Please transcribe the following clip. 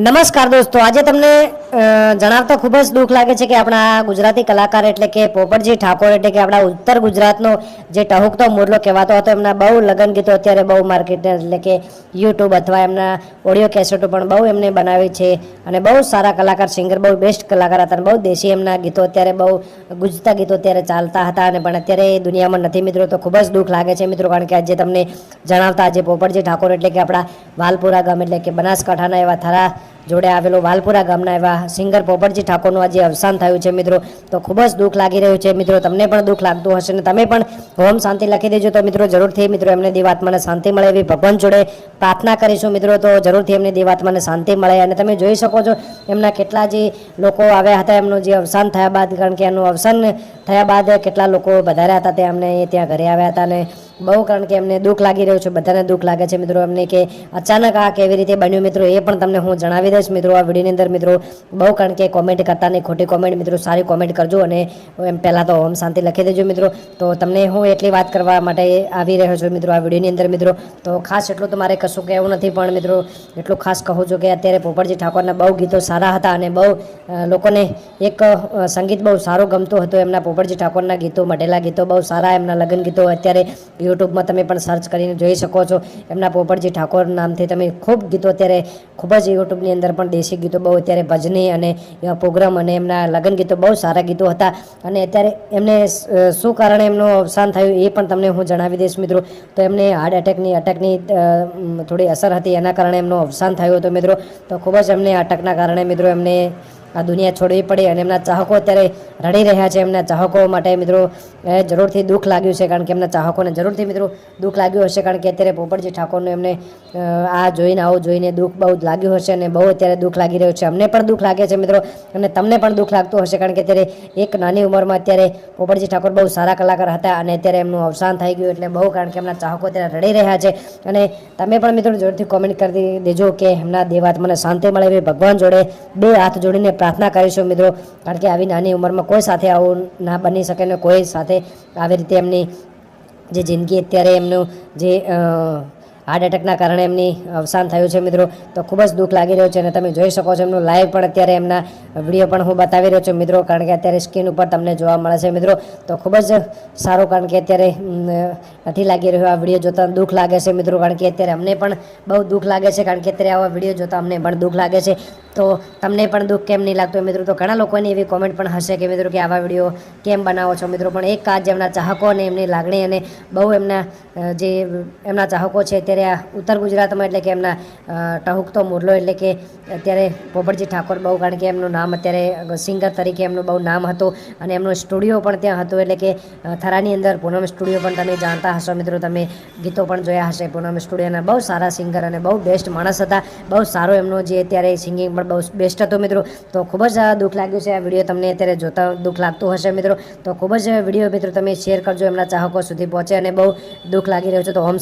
નમસ્કાર દોસ્તો, આજે તમને જણાવતા ખૂબ જ દુઃખ લાગે છે કે આપણા ગુજરાતી કલાકાર એટલે કે પોપટજી ઠાકોર એટલે કે આપણા ઉત્તર ગુજરાતનો જે ટહુકતો મોરલો કહેવાતો હતો, એમના બહુ લગન ગીતો અત્યારે બહુ માર્કેટ, એટલે કે યુટ્યુબ અથવા એમના ઓડિયો કેસેટો પણ બહુ એમને બનાવી છે અને બહુ સારા કલાકાર, સિંગર, બહુ બેસ્ટ કલાકાર હતા અને બહુ દેશી એમના ગીતો અત્યારે બહુ ગુજતા ગીતો અત્યારે ચાલતા હતા અને પણ અત્યારે એ દુનિયામાં નથી મિત્રો, તો ખૂબ જ દુઃખ લાગે છે મિત્રો, કારણ કે આજે તમને જણાવતા આજે પોપટજી ઠાકોર એટલે કે આપણા વાલપુરા ગામ એટલે કે બનાસકાંઠાના એવા થરા જોડે આવેલો વાલપુરા ગામના એવા સિંગર પોપટજી ઠાકોરનું આજે અવસાન થયું છે, મિત્રો. તો ખૂબ જ દુઃખ લાગી રહ્યું છે, મિત્રો. તમને પણ દુઃખ લાગતું હશે ને તમે પણ હોમ શાંતિ લખી દેજો તો, મિત્રો, જરૂરથી, મિત્રો, એમને દેવાત્માને શાંતિ મળે એવી ભગવાન જોડે પ્રાર્થના કરીશું, મિત્રો. તો જરૂરથી એમની દેવાત્માને શાંતિ મળે અને તમે જોઈ શકો છો, એમના કેટલા જે લોકો આવ્યા હતા, એમનું જે અવસાન થયા બાદ, કારણ કે એનું અવસાન થયા બાદ કેટલા લોકો વધાર્યા હતા તે અમને ત્યાં ઘરે આવ્યા હતા અને બહુ કારણ કે એમને દુઃખ લાગી રહ્યું છે, બધાને દુઃખ લાગે છે. મિત્રો, એમને કે અચાનક આ કેવી રીતે બન્યું? મિત્રો, એ પણ તમને હું જણાવી દઈશ. મિત્રો, આ વિડીયોની અંદર, મિત્રો, બહુ કારણ કે કોમેન્ટ કરતા નહીં. ખોટી કોમેન્ટ મિત્રો, સારી કોમેન્ટ કરજો અને એમ પહેલાં તો ઓમ શાંતિ લખી દેજો, મિત્રો. તો તમને હું એટલી વાત કરવા માટે આવી રહ્યો છું, મિત્રો, આ વિડીયોની અંદર, મિત્રો. તો ખાસ એટલું તો મારે કશું કહેવું નથી, પણ, મિત્રો, એટલું ખાસ કહું છું કે અત્યારે પોપટજી ઠાકોરના બહુ ગીતો સારા હતા અને બહુ લોકોને એક સંગીત બહુ સારું ગમતું હતું. એમના પોપટજી ઠાકોરના ગીતો, મઢેલા ગીતો બહુ સારા, એમના લગ્ન ગીતો અત્યારે યુટ્યુબમાં તમે પણ સર્ચ કરીને જોઈ શકો છો. એમના પોપટજી ઠાકોર નામથી તમે ખૂબ ગીતો અત્યારે ખૂબ જ યુટ્યુબની અંદર પણ દેશી ગીતો બહુ અત્યારે ભજની અને પ્રોગ્રામ અને એમના લગ્ન ગીતો બહુ સારા ગીતો હતા. અને અત્યારે એમને શું કારણે એમનું અવસાન થયું એ પણ તમને હું જણાવી દઈશ મિત્રો. તો એમને હાર્ટ એટેકની, અટેકની થોડી અસર હતી એના કારણે એમનું અવસાન થયું હતું મિત્રો. તો ખૂબ જ એમને અટકના કારણે મિત્રો એમને આ દુનિયા છોડવી પડી અને એમના ચાહકો અત્યારે રડી રહ્યા છે. એમના ચાહકો માટે મિત્રો જરૂરથી દુઃખ લાગ્યું છે કારણ કે એમના ચાહકોને જરૂરથી મિત્રો દુઃખ લાગ્યું હશે કારણ કે અત્યારે પોપટજી ઠાકોરને એમને આ જોઈને, આવું જોઈને દુઃખ બહુ લાગ્યું હશે અને બહુ અત્યારે દુઃખ લાગી રહ્યું છે. અમને પણ દુઃખ લાગે છે મિત્રો અને તમને પણ દુઃખ લાગતું હશે કારણ કે અત્યારે એક નાની ઉંમરમાં અત્યારે પોપટજી ઠાકોર બહુ સારા કલાકાર હતા અને અત્યારે એમનું અવસાન થઈ ગયું એટલે બહુ કારણ કે એમના ચાહકો અત્યારે રડી રહ્યા છે. અને તમે પણ મિત્રો જરૂરથી કોમેન્ટ કરી દેજો કે એમના દેવાત્માને શાંતિ મળે એવી ભગવાન જોડે બે હાથ જોડીને પ્રાર્થના કરીશું મિત્રો. કારણ કે આવી નાની ઉંમરમાં કોઈ સાથે આવું ના બની શકે ને કોઈ સાથે આવી રીતે એમની જે જિંદગી અત્યારે એમનું જે હાર્ટ એટેકના કારણે એમની અવસાન થયું છે મિત્રો. તો ખૂબ જ દુઃખ લાગી રહ્યું છે અને તમે જોઈ શકો છો એમનું લાઈવ પણ અત્યારે એમના વીડિયો પણ હું બતાવી રહ્યો છું મિત્રો, કારણ કે અત્યારે સ્ક્રીન ઉપર તમને જોવા મળે છે મિત્રો. તો ખૂબ જ સારું, કારણ કે અત્યારે નથી લાગી રહ્યો આ વીડિયો જોતા દુઃખ લાગે છે મિત્રો, કારણ કે અત્યારે અમને પણ બહુ દુઃખ લાગે છે, કારણ કે અત્યારે આવા વીડિયો જોતા અમને પણ દુઃખ લાગે છે. તો તમને પણ દુઃખ કેમ નહીં લાગતું મિત્રો? તો ઘણા લોકોની એવી કોમેન્ટ પણ હશે કે મિત્રો, કે આવા વીડિયો કેમ બનાવો છો મિત્રો? પણ એક કાજ એમના ચાહકો અને એમની લાગણી અને બહુ એમના જે, એમના ચાહકો છે અત્યારે ઉત્તર ગુજરાતમાં એટલે કે એમના ટહુક ટહુકતો મોરલો એટલે કે અત્યારે પોપટજી ઠાકોર બહુ, કારણ કે એમનું નામ અત્યારે સિંગર તરીકે એમનું બહુ નામ હતું અને એમનો સ્ટુડિયો પણ ત્યાં હતો એટલે કે થરાની અંદર પૂનમ સ્ટુડિયો પણ તમે જાણતા હશો મિત્રો, તમે ગીતો પણ જોયા હશે. પૂનમ સ્ટુડિયોના બહુ સારા સિંગર અને બહુ બેસ્ટ માણસ હતા. બહુ સારો એમનો જે અત્યારે સિંગિંગ પણ બહુ બેસ્ટ હતો મિત્રો. તો ખૂબ જ દુઃખ લાગ્યું છે આ વીડિયો તમને અત્યારે જોતા, દુઃખ લાગતું હશે મિત્રો. તો ખૂબ જ વીડિયો મિત્રો તમે શેર કરજો, એમના ચાહકો સુધી પહોંચે અને બહુ દુઃખ લાગી રહ્યું છે. તો હોમ